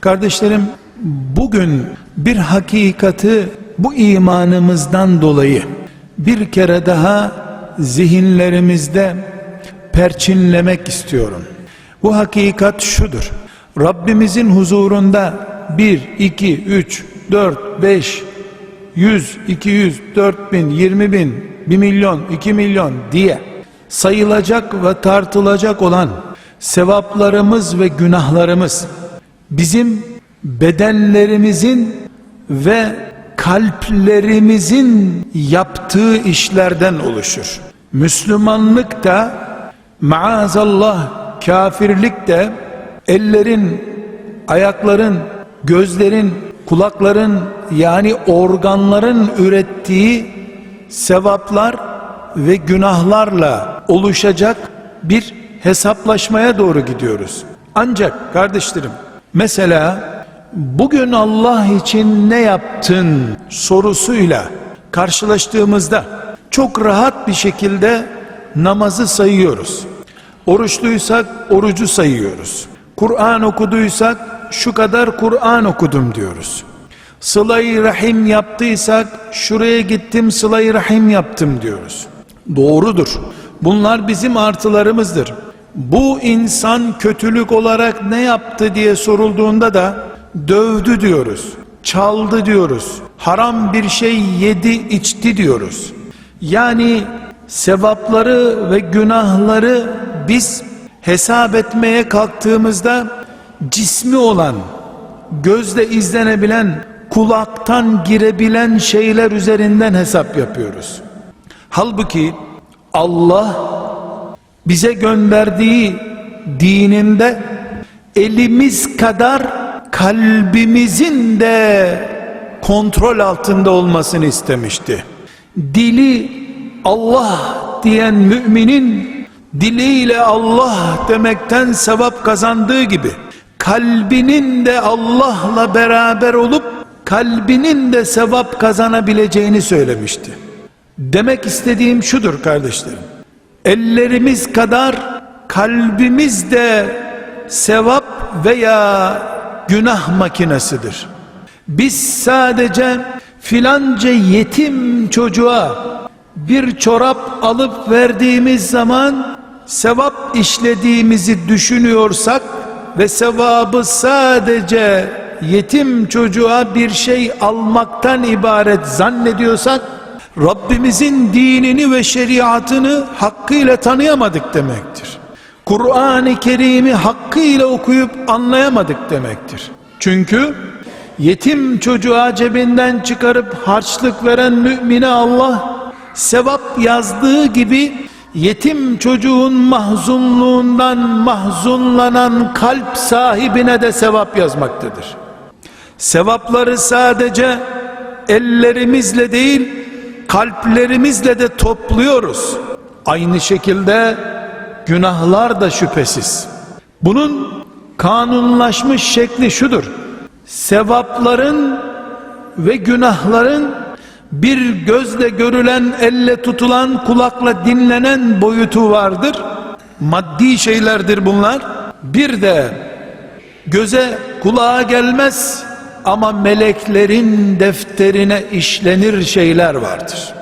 Kardeşlerim bugün bir hakikati bu imanımızdan dolayı bir kere daha zihinlerimizde perçinlemek istiyorum. Bu hakikat şudur. Rabbimizin huzurunda 1, 2, 3, 4, 5, 100, 200, 4000, 20 bin, 1 milyon, 2 milyon diye sayılacak ve tartılacak olan sevaplarımız ve günahlarımız bizim bedenlerimizin ve kalplerimizin yaptığı işlerden oluşur. Müslümanlık da maazallah kafirlik de ellerin, ayakların, gözlerin, kulakların yani organların ürettiği sevaplar ve günahlarla oluşacak bir hesaplaşmaya doğru gidiyoruz. Ancak kardeşlerim mesela bugün Allah için ne yaptın sorusuyla karşılaştığımızda çok rahat bir şekilde namazı sayıyoruz. Oruçluysak orucu sayıyoruz. Kur'an okuduysak şu kadar Kur'an okudum diyoruz. Sıla-i Rahim yaptıysak şuraya gittim Sıla-i Rahim yaptım diyoruz. Doğrudur. Bunlar bizim artılarımızdır. Bu insan kötülük olarak ne yaptı diye sorulduğunda da dövdü diyoruz. Çaldı diyoruz. Haram bir şey yedi içti diyoruz. Yani sevapları ve günahları biz hesap etmeye kalktığımızda cismi olan, gözle izlenebilen, kulaktan girebilen şeyler üzerinden hesap yapıyoruz. Halbuki Allah bize gönderdiği dininde elimiz kadar kalbimizin de kontrol altında olmasını istemişti. Dili Allah diyen müminin diliyle Allah demekten sevap kazandığı gibi kalbinin de Allah'la beraber olup kalbinin de sevap kazanabileceğini söylemişti. Demek istediğim şudur kardeşlerim. Ellerimiz kadar kalbimiz de sevap veya günah makinesidir. Biz sadece filanca yetim çocuğa bir çorap alıp verdiğimiz zaman sevap işlediğimizi düşünüyorsak ve sevabı sadece yetim çocuğa bir şey almaktan ibaret zannediyorsak Rabbimizin dinini ve şeriatını hakkıyla tanıyamadık demektir. Kur'an-ı Kerim'i hakkıyla okuyup anlayamadık demektir. Çünkü yetim çocuğa cebinden çıkarıp harçlık veren mümine Allah sevap yazdığı gibi yetim çocuğun mahzunluğundan mahzunlanan kalp sahibine de sevap yazmaktadır. Sevapları sadece ellerimizle değil kalplerimizle de topluyoruz. Aynı şekilde günahlar da şüphesiz. Bunun kanunlaşmış şekli şudur. Sevapların ve günahların bir gözle görülen, elle tutulan, kulakla dinlenen boyutu vardır. Maddi şeylerdir bunlar. Bir de göze kulağa gelmez ama meleklerin defterine işlenir şeyler vardır.